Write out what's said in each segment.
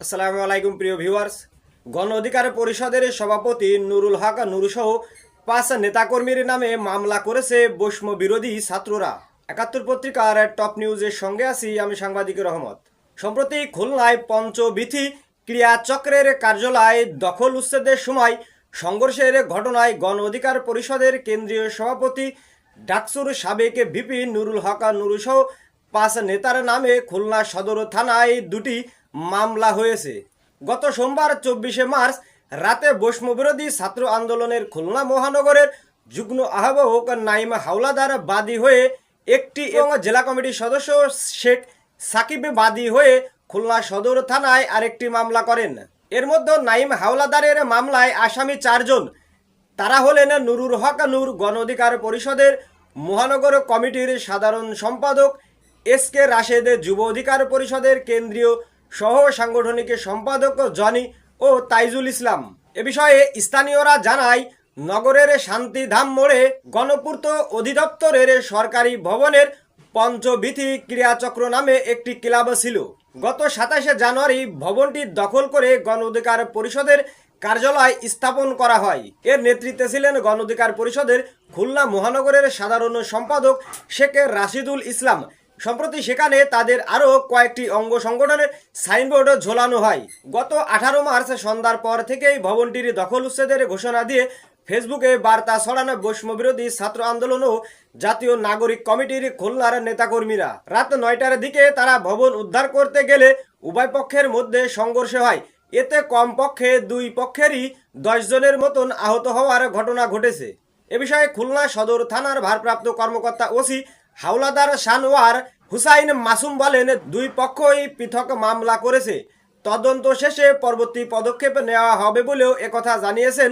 আসসালামু আলাইকুম প্রিয় ভিউয়ার্স গণ অধিকার পরিষদের সভাপতি নুরুল হক নুরুসহ পাঁচ নেতাকর্মীর নামে মামলা করেছে বৈষ্ম বিরোধী ছাত্ররা। একাত্তর পত্রিকার টপ নিউজের সঙ্গে আছি আমি সাংবাদিক রহমত। সম্প্রতি খুলনায় পঞ্চবিথি ক্রিয়া চক্রের কার্যালয় দখল উচ্ছেদের সময় সংঘর্ষের ঘটনায় গণ অধিকার পরিষদের কেন্দ্রীয় সভাপতি ডাকসুর সাবেক ভিপি নুরুল হক নুরুসহ পাঁচ নেতার নামে খুলনা সদর থানায় দুটি মামলা হয়েছে। গত সোমবার চব্বিশে মার্চ রাতে বৈষ্ণবিরোধী ছাত্র আন্দোলনের খুলনা মহানগরের যুগ্ম আহ্বায়ক নাইম হাওলাদার বাদী হয়ে একটি এবং জেলা কমিটির সদস্য শেখ সাকিব বাদী হয়ে খুলনা সদর থানায় আরেকটি মামলা করেন। এর মধ্যে নাইম হাওলাদারের মামলায় আসামি চারজন। তারা হলেন নুরুর হক নূর গণ অধিকার পরিষদের মহানগর কমিটির সাধারণ সম্পাদক এস কে রাশেদ যুব অধিকার পরিষদের কেন্দ্রীয় সহ সাংগঠনিক সম্পাদক জনি ও তাইজুল ইসলাম। এ বিষয়ে স্থানীয়রা জানায়, নগরের শান্তিধাম মোড়ে গণপূর্ত অধিদপ্তরের সরকারি ভবনের পঞ্চবিথি ক্রিয়াচক্র নামে একটি ক্লাব ছিল। গত সাতাশে জানুয়ারি ভবনটি দখল করে গণ অধিকার পরিষদের কার্যালয় স্থাপন করা হয়। এর নেতৃত্বে ছিলেন গণ অধিকার পরিষদের খুলনা মহানগরের সাধারণ সম্পাদক শেখ রাশিদুল ইসলাম। সম্প্রতি সেখানে তাদের আরও কয়েকটি অঙ্গ সংগঠনের সাইনবোর্ডও ঝোলানো হয়। গত আঠারো মার্চ সন্ধ্যার পর থেকেই ভবনটির দখল উচ্ছেদের ঘোষণা দিয়ে ফেসবুকে বার্তা ছড়ানো বৈষ্ণবিরোধী ছাত্র আন্দোলন ও জাতীয় নাগরিক কমিটির খুলনার নেতাকর্মীরা। রাত নয়টার দিকে তারা ভবন উদ্ধার করতে গেলে উভয় পক্ষের মধ্যে সংঘর্ষ হয়। এতে কমপক্ষে দুই পক্ষেরই দশ জনের মতন আহত হওয়ার ঘটনা ঘটেছে। এ বিষয়ে খুলনা সদর থানার ভারপ্রাপ্ত কর্মকর্তা ওসি হাওলাদার শানওয়ার হুসাইন মাসুম বলেন, দুই পক্ষই পৃথক মামলা করেছে। তদন্ত শেষে পরবর্তী পদক্ষেপ নেওয়া হবে বলেও একথা জানিয়েছেন।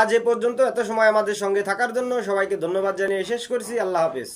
আজ এ পর্যন্ত এত সময় আমাদের সঙ্গে থাকার জন্য সবাইকে ধন্যবাদ জানিয়ে শেষ করছি। আল্লাহ হাফেজ।